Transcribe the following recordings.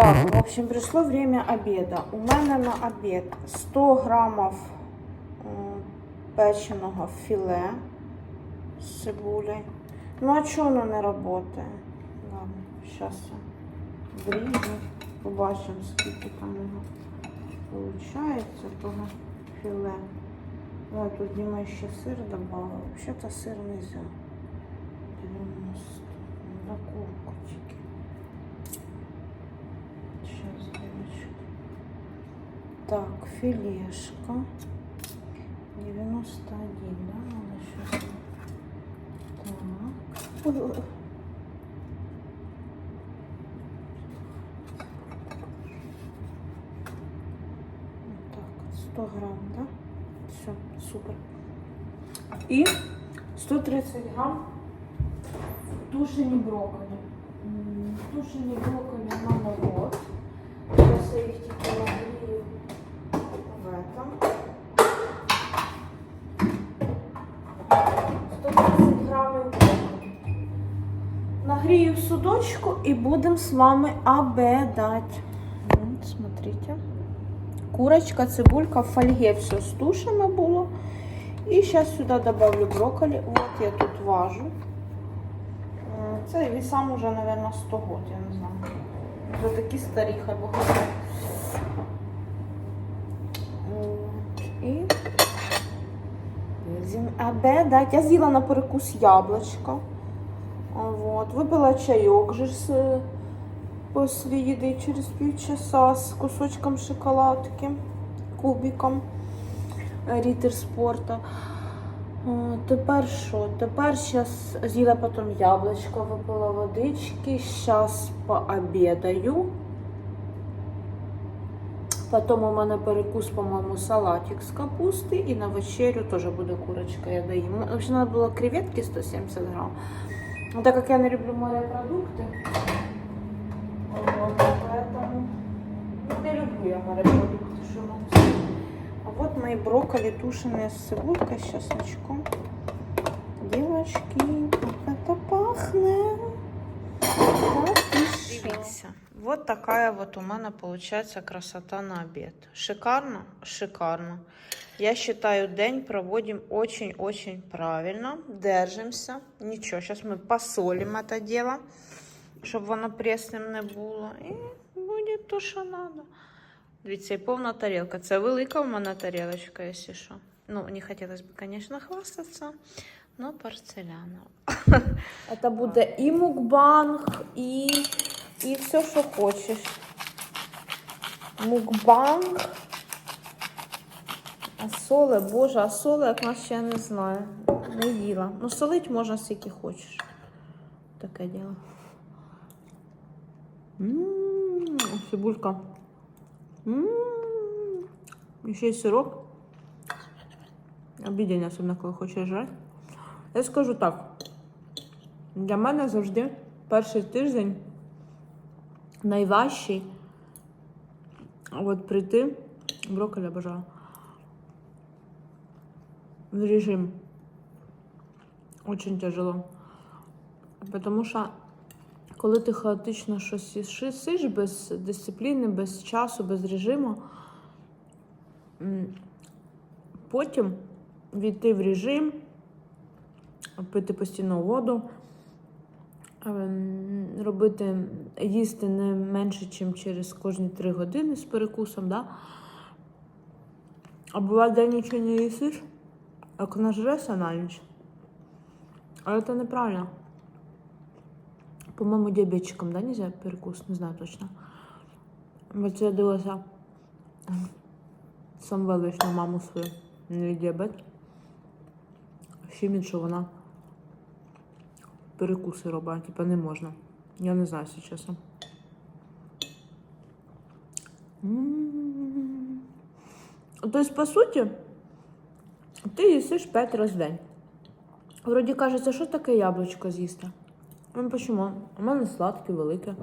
Так, в общем, пришло время обеда. У мене на обід 100 грамів печеного філе з цибулею. Ну а чого воно не працює? Ладно, зараз я вріжу, побачимо, скільки там його виходить, того філе. Ой, тут Дима ще сир добавил. Вообще-то сыр нельзя. 90. На курку Так, филешка. 91, да? Надо сейчас. Так. Ой, ой, ой. Вот Так, 100 грамм, да? Все, супер. И 130 грамм тушені брокколі. М, Тушені брокколі на народ. Сейчас я их типа нагрею судочку і будемо з вами обедать. М, Смотрите. Курочка, цибулька, в фольге все стушено було. І зараз сюди добавлю брокколі. Вот я тут важу. М, Це вісам уже, мабуть, 100 год, я не знаю. Вже такі старі, хай Бог. І будемо обедать. Я з'їла на перекус яблучко. Вот. Випила чайок же з після їди через півчаса з кусочком шоколадки, кубиком Рітер спорта. Тепер що? Тепер зараз з'їла потім яблучко, випила водички, зараз пообідаю. Потім у мене перекус, по-моєму, салатик з капусти і на вечерю теж буде курочка, я доїм. Взагалі, треба було креветки 170 грам. Ну, так як я не люблю морепродукти, вот, поэтому не люблю я вам сказати. А вот мои брокколи тушеные с цибулькой, с чесночком. Девочки, Дивіться, вот такая вот у мене получается красота на обед. Шикарно? Шикарно. Я считаю, день проводим очень-очень правильно. Держимся. Ничего, сейчас мы посолим это дело, щоб воно пресним не було. І буде то, що надо. Дивіться, і повна тарілка. Це велика в мене тарілочка, якщо що. Ну, не хотілося б, звісно, хвастатися, но порцеляна. Це буде і мукбанг, і, і все, що хочеш. Мукбанг. А соли, боже, а соли, як нас ще не знаю. Не їла. Ну, солить можна скільки хочеш. Таке діло. Ммм, цибулька. М, Еще есть сырок. Обідень, особливо, коли хочеш жрати. Я скажу так. Для мене завжди перший тиждень найважчий. От прийти, брокколи бажаю. В режим. Очень тяжело. Потому що коли ти хаотично щось їсиш без дисципліни, без часу, без режиму, потім війти в режим, пити постійно воду, робити, їсти не менше, ніж через кожні 3 години з перекусом, да? а буває, де нічого не їсиш, як нажрешся на ніч. Але це неправильно. По-моєму, диабетчикам, да, нельзя перекус, не знаю точно. Вот я дивилася сам величну маму свою, у неї діабет. Фімін, що вона перекуси робить, типа не можна. Я не знаю, якщо чесно. Тобто, по суті, ти їсиш 5 разів в день. Вроді кажеться, що таке яблучко з'їсти? Ну почему? У мене сладке, велике.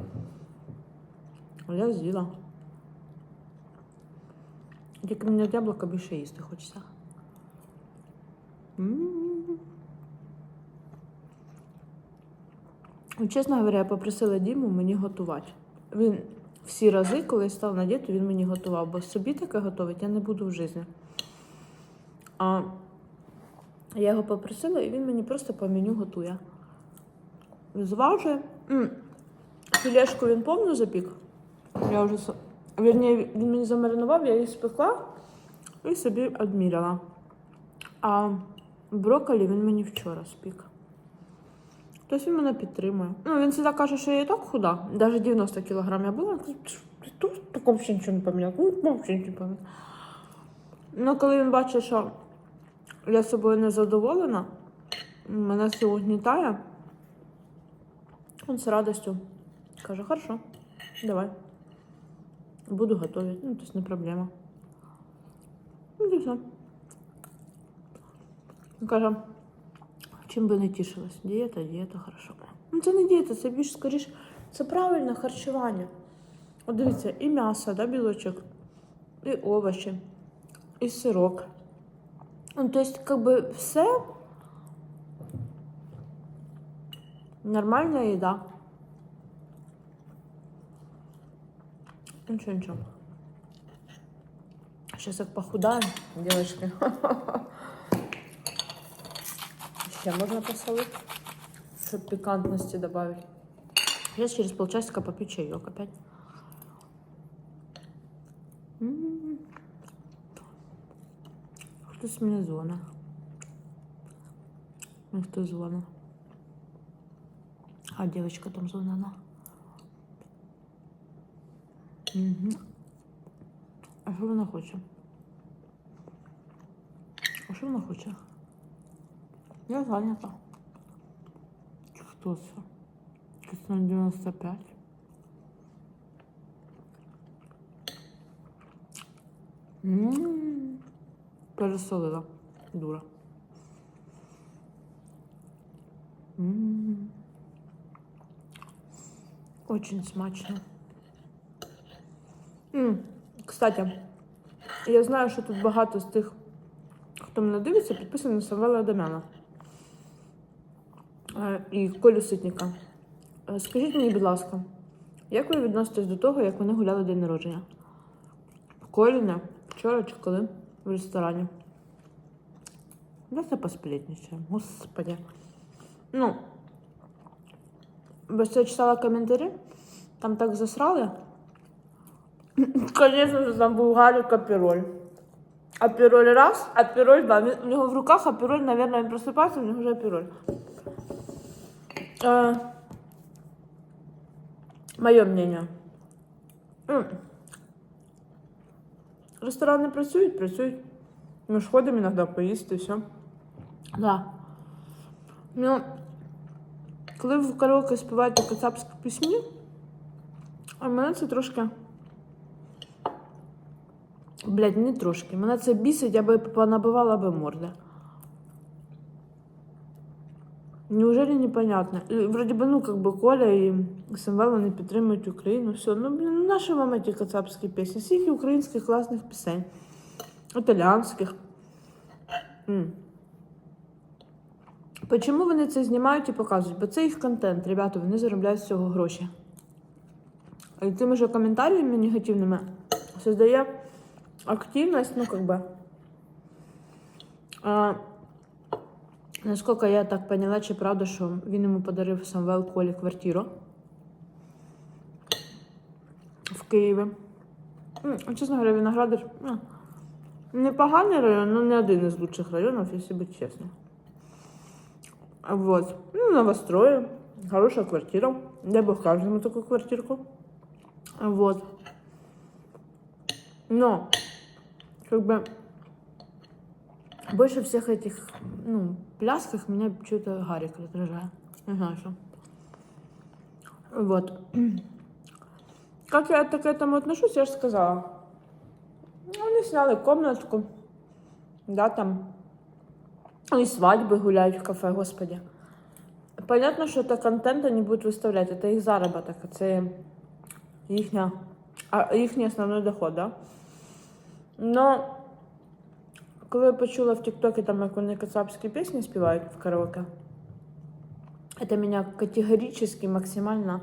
Я з'їла. Тільки мені яблука більше їсти хочеться. М. Чесно говоря, я попросила Діму мені готувати. Він всі рази, коли я став на дієту, він мені готував, бо собі таке готувати я не буду в житті. А я його попросила, і він мені просто по меню готує. Зважує. Філешку він повну запік. Я вже Вірні, він мені замаринував, я її спекла і собі відміряла. А брокколі він мені вчора спік. Тобто він мене підтримує. Ну, він завжди каже, що я і так худа. Навіть 90 кг я була. Тут так взагалі нічого не поміняв. Ну, взагалі нічого не поміняв. Ну, коли він бачить, що я собою не задоволена, мене це угнітає, він з радістю каже, хорошо, давай. Буду готовить. Ну, тобто не проблема. Ну, і все. Каже, чим би не тішилась? Дієта, дієта, хорошо. Ну, це не дієта, це більш скоріш, це правильне харчування. От дивіться, і м'ясо, да, білочок, і овочі, і сирок. Ну, то есть, как бы все нормальная еда. Ничего, ничего. Сейчас как похудаем, девочки. Еще можно посолить, чтобы пикантности добавить. Сейчас через полчасика попью чаек опять. М. Хтось мені дзвонить. Ну, хто дзвонить? А дівчинка там дзвонила. Угу. А що вона хоче? А що вона хоче? Я зайнята. Хто це? Якийсь на 95. Ммм. Пересолила. Дура. М. Очень смачно. М, Кстати, я знаю, що тут багато з тих, хто мене дивиться, підписані на Савела Адамяна і Колю Ситніка. Е, Скажіть мені, будь ласка, як ви відноситесь до того, як вони гуляли день народження? Коліна вчора чи коли в ресторані. Давайте посплетничаємо, господи. Ну, бо я читала коментарі, там так засрали. Конечно же, там був Гарик Апероль. Апероль раз, Апероль два. У нього в руках Апероль, наверное, він просипається, у нього вже Апероль. Е, моє мнение. М. Ресторани працюють, працюють. Ми ж ходимо іноді поїсти, все. Да. Ну, коли в караоке співаєте кацапські пісні, а мене це трошки. Блядь, не трошки. Мене це бісить, я би понабивала би морди. Неужели непонятно? И Вроде бы, ну, как бы Коля и СМВ, вони підтримують Україну, все. Ну, блін, ну, наші вам ті кацапські пісні. Скільки українських класних пісень. Італіанських. М. Почому вони це знімають і показують? Бо це їх контент, ребята, вони заробляють з цього гроші. І тими же коментарями негативними создає активність, ну, как бы. А, насколько я так поняла, чи правда, що він йому подарив Самвел Колі квартиру в Києві. Чесно говоря, Виноградар ну, непоганий район, але не один із лучших районів, якщо бути чесним. Вот. Ну, новострої, хорошая квартира. Дай бог каждому такую квартирку. Вот. Но, как бы, больше всех этих, ну, плясках меня что-то Гарик раздражает. Не знаю, что. Вот. Как я так к этому отношусь, я же сказала. Ну, Они сняли комнатку. Да, там. И свадьбы гуляют в кафе, господи. Понятно, что это контент они будут выставлять, это их заработок, это їхня, а, їхній основний доход, да? Но коли я почула в ТикТоке, там, як вони кацапські пісні співають в караоке, это меня категорически максимально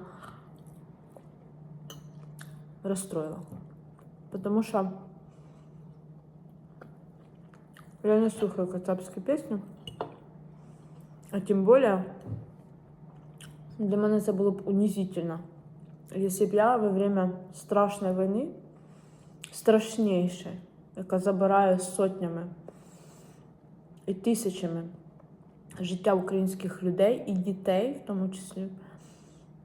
расстроила. Потому что я не слухаю кацапские песни. А тем более для мене це було б унизительно. Якщо б я во время страшної війни, страшнішої, яка забирає сотнями і тисячами життя українських людей і дітей, в тому числі,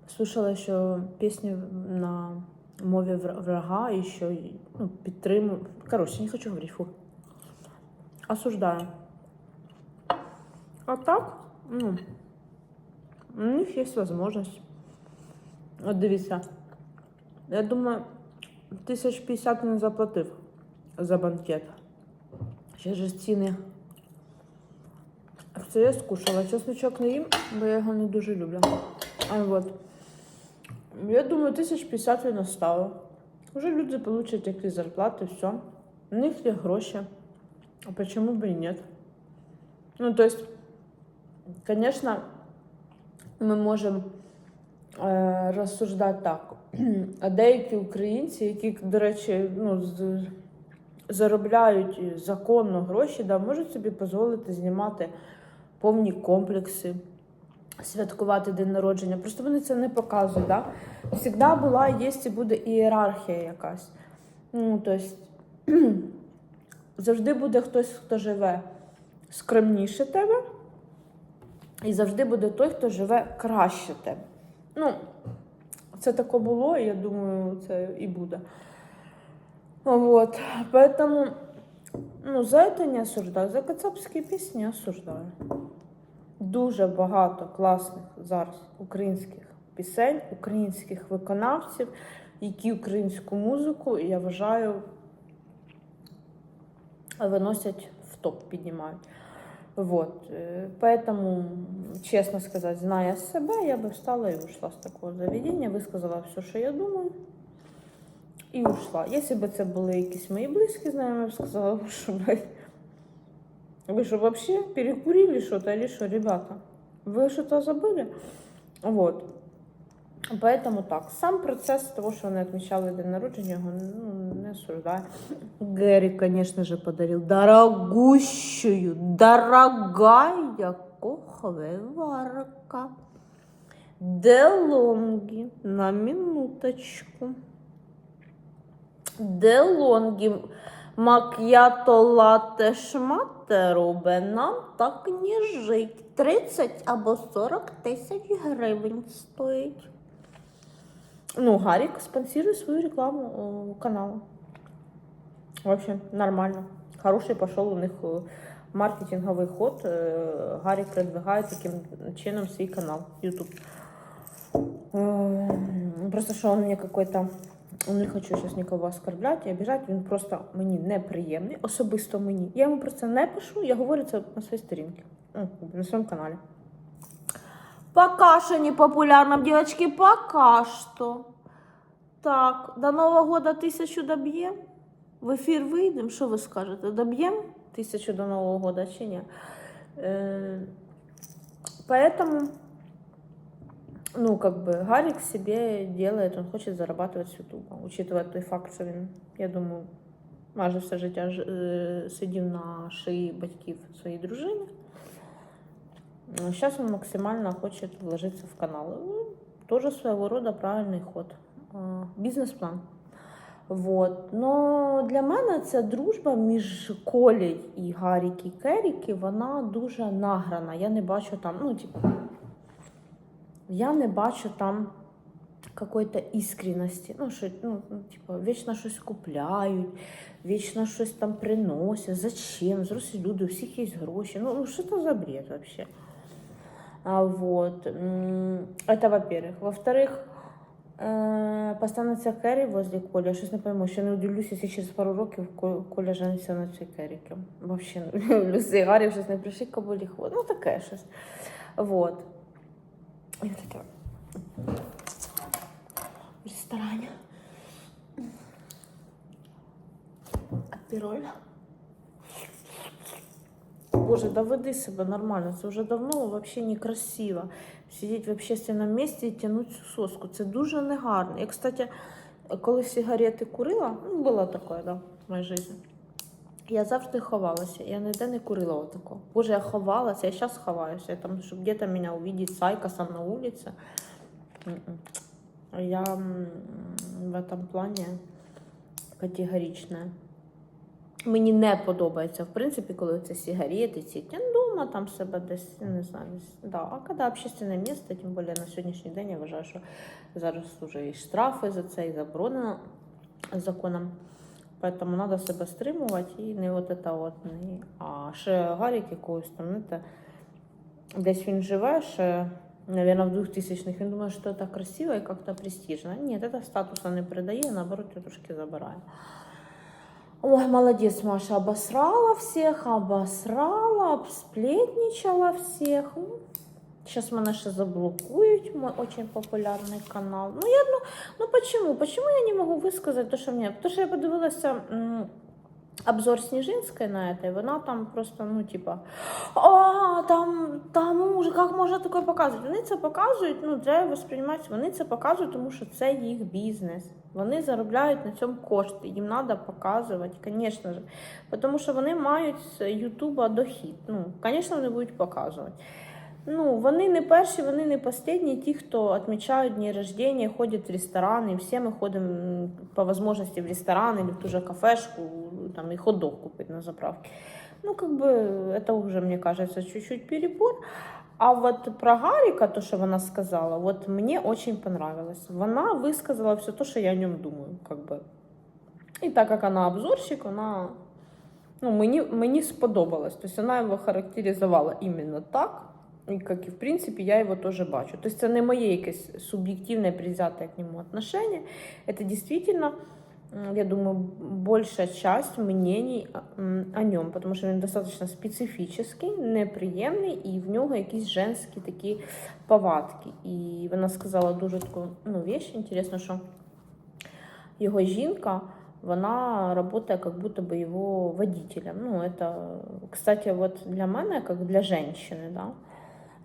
слушала, що пісні на мові врага і що ну, підтримую. Коротше, не хочу говорити. Фу. Осуждаю. А так, ну, у них є можливість. От дивіться. Я думаю, тисяч п'ятдесят не заплатив за банкет. Ще ж ціни. Це я скушала. Чесночок не їм, бо я його не дуже люблю. А от. Я думаю, тисяч п'ятдесят він оставив. Уже люди получать якісь зарплати, все. У них є гроші. А почему бы и нет? Ну, то есть, конечно, ми можемо е, розсуждати так. А деякі українці, які, до речі, ну, з, заробляють законно гроші, да, можуть собі дозволити знімати повні комплекси, святкувати день народження. Просто вони це не показують. Да? Всегда була, є і буде ієрархія якась. Ну, тобто, завжди буде хтось, хто живе скромніше тебе, і завжди буде той, хто живе краще тебе. Ну, це таке було, і я думаю, це і буде. Вот. Поэтому, ну, за это не осуждаю. За кацапські пісні осуждаю. Дуже багато класних зараз українських пісень, українських виконавців, які українську музику, я вважаю, виносять в топ, піднімають. Вот. э, Поэтому, честно сказать, зная себя, я бы встала и ушла с такого заведения, высказала все, що я думаю, і ушла. Якщо б це були якісь мої близькі знайомі, я б сказала, «Ви що, блядь, вы что, вообще перекурили что-то или что, ребята? Вы что-то забыли? Вот. Поэтому так, сам процесс того, що вони відмічали день народження, його ну, не осуждаю. Гэри, конечно же, подарил дорогущую, дорогая куховарка. Делонги, на минуточку. Делонги, мак'ято лате шмате робе, нам так не жить. 30 або 40 тисяч гривень стоїть. Ну, Гарик спонсирует свою рекламу э, канала. В общем, нормально. Хороший пошел у них э, маркетинговый ход. Э, Гарик продвигает таким чином свой канал YouTube. Э, Просто что он мне какой-то. Ну, Не хочу зараз нікого оскорбляти і обіжати, він просто мені неприємний, особисто мені. Я йому просто не пишу, я говорю це на своїй сторінці, ну, на своєму каналі. Пока что не популярным, девочки, пока что. Так, до Нового года тысячу добьем. В эфир выйдем, что вы скажете? Добьем тысячу до Нового года, чи нет? Э, Поэтому, ну, как бы, Гарик себе делает, он хочет зарабатывать с Ютуба. Учитывая той факт, що він, я думаю, майже все життя ж- е, сидів на шиї батьків своєї дружини. Сейчас он максимально хочет вложиться в канал. Ну, Тоже своего рода правильный ход. А, Бізнес-план. Вот. Но для мене ця дружба між Колей і Гаріки Керіки, вона дуже награна. Я не бачу там, ну, типу, я не бачу там какой-то іскренності. Ну, що, ну, ну, типу, вічно щось купляють, вічно щось там приносять. Зачем? Взрослі люди, у всіх є гроші. Ну, ну що це за бред вообще? А, вот. М, Это во-первых. Во-вторых, э, постанеться Керрі возле Коля. Я щось не пойму. Ще не удивлюсь, якщо через пару років Ко- Коля жениться на цій Керріки. Вообще не удивлюсь. І Гаррі щось не прийшли кабулі хвост. Ну, таке щось. Вот. І таке. В ресторані. Апероль. Боже, да веди себе нормально. Це вже давно вообще некрасиво. Сидіти в общественному місці і тягнути цю соску. Це дуже негарно. Я, кстати, коли сигарети курила, ну, було таке, да, в моїй житті. Я завжди ховалася, я ніде не курила отако. Боже, я ховалася, я зараз ховаюся, там, щоб где-то мене увидеть с Айкосом на вулиці. Я в этом плані категорична. Мені не подобається, в принципі, коли це сигарети, ці я вдома там себе десь, не знаю, десь. Да. А коли общественне місце, тим більше на сьогоднішній день я вважаю, що зараз вже і штрафи за це, і заборонено законом. Поэтому треба себе стримувати і не от це от. Не. А ще Гарік якогось там, знаєте, десь він живе, ще, наверное, в 2000-х, він думає, що це красиво і як-то престижно. Ні, це статусу не придає, наоборот, я трошки забирає. Ой, молодец, Маша, обосрала всех, обосрала, сплетничала всех. Сейчас мене ще заблокують, мой очень популярний канал. Ну, я, ну, ну почему? Почему я не могу высказать то, что мне... Потому что я подивилася м, обзор Сніжинської на это, і вона там просто, ну, типа, а, там, там уже, як можна таке показувати? Вони це показують, ну, треба восприймати, вони це показують, тому що це їх бізнес. Вони заробляють на цьому кошти, їм треба показувати, звісно ж. Тому що вони мають з Ютуба дохід. Ну, звісно, вони будуть показувати. Ну, вони не перші, вони не останні, ті, хто відмічають дні рождения, ходять в ресторани. Всі ми ходимо м, по можливості в ресторан или в ту же кафешку, там, и хот-дог купить на заправке. Ну, как бы, это уже, мне кажется, чуть-чуть перебор. А вот про Гарика, то, что она сказала, вот мне очень понравилось. Вона высказала все то, что я о нем думаю, как бы. І так як вона обзорщик, вона ну, мені, мені сподобалось. Тобто вона його характеризувала іменно так, і як і в принципі я його теж бачу. Тобто це не моє якесь суб'єктивне призяте к нему отношение. Это действительно, м, я думаю, большая часть мнений м, о ньому, тому що він достатньо специфічний, неприємний, і в нього якісь женські такі повадки. І вона сказала дуже таку ну, вещь, інтересно, що його жінка, вона работает как будто бы его водителем. Ну, это, кстати, вот для мене, як для женщини, да,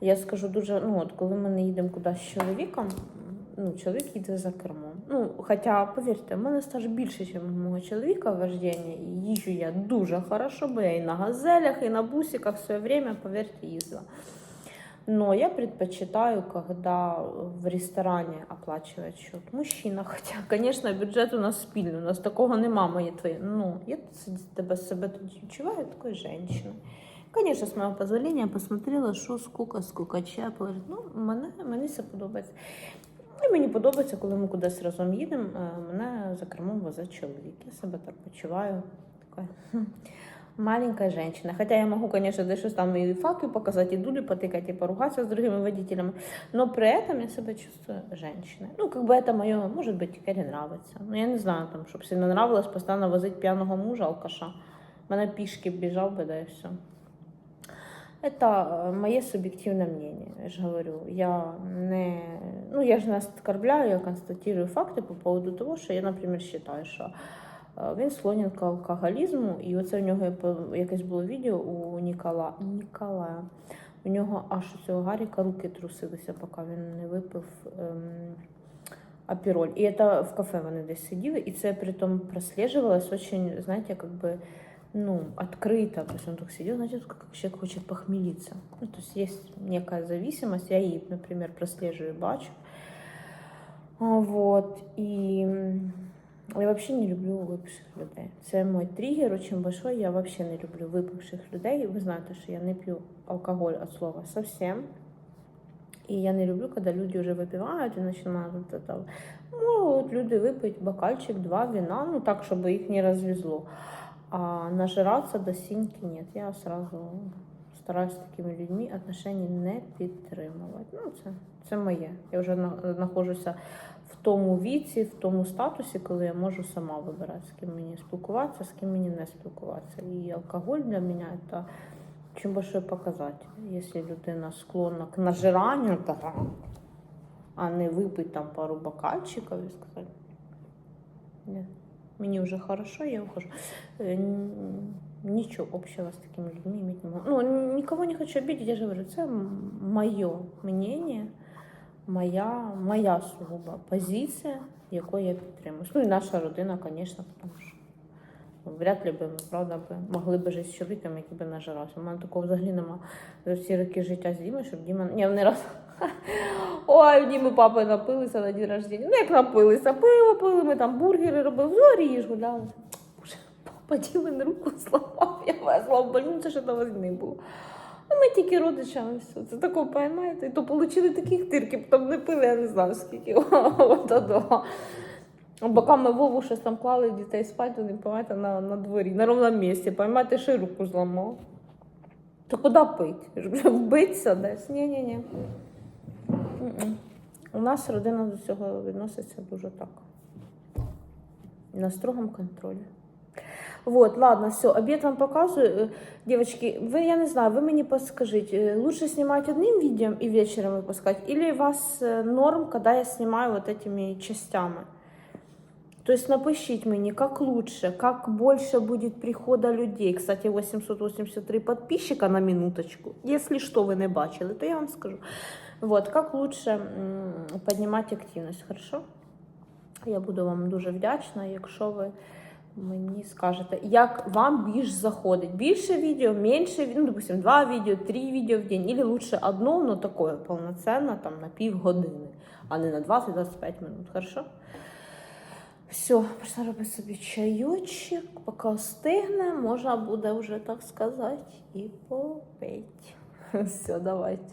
я скажу дуже, ну, от коли ми не їдемо кудись з чоловіком, ну, чоловік їде за кермом. Ну, хоча, повірте, в мене стаж більше, ніж мого чоловіка вождення, і їжджу я дуже хорошо, бо я і на газелях, і на бусиках в своє время, повірте, їздила. Но я предпочитаю, когда в ресторане оплачивает счет мужчина. Хотя, конечно, бюджет у нас спільний, у нас такого нема, моє твоє. Ну, я себе відчуваю такою жінкою. Конечно, з моего позволения посмотрела, що скука, скукача, положить. Ну, мене, мені це подобається. І мені подобається, коли ми кудись разом їдемо, е, мене за кермом возить чоловік. Я себе так почуваю. Така хм, маленькая женщина. Хотя я могу, конечно, да щось там и факи показать, и дули потыкать, и поругаться с другими водителями. Но при этом я себя чувствую женщиной. Ну, как бы это мое, может быть, Кэрри нравится. Ну, я не знаю, там, чтобы сильно нравилось постоянно возить пьяного мужа, алкаша. Мене пішки біжав би, да и все. Это э, моє суб'єктивне мнение, я ж говорю. Я не, ну, я ж не оскорбляю, я констатирую факти по поводу того, що я, наприклад, вважаю, що е, він склонен к алкоголізму, і оце в нього я по- якесь було відео у Нікола, Ніколая. У нього аж у цього Гаріка руки трусилися, поки він не випив ем, апіроль. І це в кафе вони десь сиділи, і це при тому прослеживалось очень, знаєте, как бы, ну, открыто. То есть он так сидел, знаете, как человек хочет похмелиться. Ну, то есть есть некая зависимость, я її, например, прослеживаю, бачу. Вот. М, я вообще не люблю випивших людей. Це мой тригер очень большой. Я вообще не люблю випивших людей. Ви знаєте, що я не п'ю алкоголь от слова совсем. І я не люблю, коли люди вже випивають і починають от это. Можуть люди випити бокальчик, два вина, ну так, щоб їх не розвезло. А нажираться до синьки нет. Я сразу стараюсь з такими людьми отношення не підтримувати. Ну, це, це моє. Я вже знаходжуся в тому віці, в тому статусі, коли я можу сама вибирати, з ким мені спілкуватися, з ким мені не спілкуватися. І алкоголь для мене це очень большой показатель. Якщо людина склонна к нажиранню, а не випити там пару бокальчиків і сказати. Ні. Мені вже хорошо, я ухожу. Э, н- Ничего общего с такими людьми иметь не могу. Ну, никого не хочу обидеть, я же говорю, это мое мнение. моя, моя сугуба позиція, яку я підтримую. Ну і наша родина, звісно, тому що вряд ли би ми, правда, би могли би жити з чоловіком, який би нажирався. У мене такого взагалі нема за всі роки життя з Дімою, щоб Діма. Ні, не раз. Ой, в Діми папи напилися на день рождення. Ну, як напилися, пиво пили, ми там бургери робили, зорі їж гуляли. Боже, папа Дімин руку зламав, я везла в больницю, що до війни було. А ми тільки родичами все. Це такого, поймаєте? То отримали таких тирків, потім не пили, я не знаю скільки. От одного. Поки ми Вову щось там клали дітей спати, вони, поймаєте, на, на дворі, на ровному місці, поймаєте, ще руку зламав. То куди пить? Вбитися десь? Ні-ні-ні. М-м. У нас родина до цього відноситься дуже так. На строгому контролі. Вот, ладно, все, обед вам показываю. Э, Девочки, вы, я не знаю, вы мне подскажите, э, лучше снимать одним видео и вечером выпускать, или вас э, норм, когда я снимаю вот этими частями? То есть напишите мне, как лучше, как больше будет прихода людей. Кстати, 883 подписчика на минуточку. Если что вы не бачили, то я вам скажу. Вот, как лучше м, поднимать активность, хорошо? Я буду вам дуже вдячна, якщо ви мені скажете, як вам більш заходить. Більше відео, менше відео, ну, допустим, два відео, три відео в день, или лучше одно, но такое повноценне, там, на півгодини, а не на 20-25 минут, хорошо? Все, пішла робити собі чайочок, поки остигне, можна буде вже, так сказати, і попити. Все, давайте.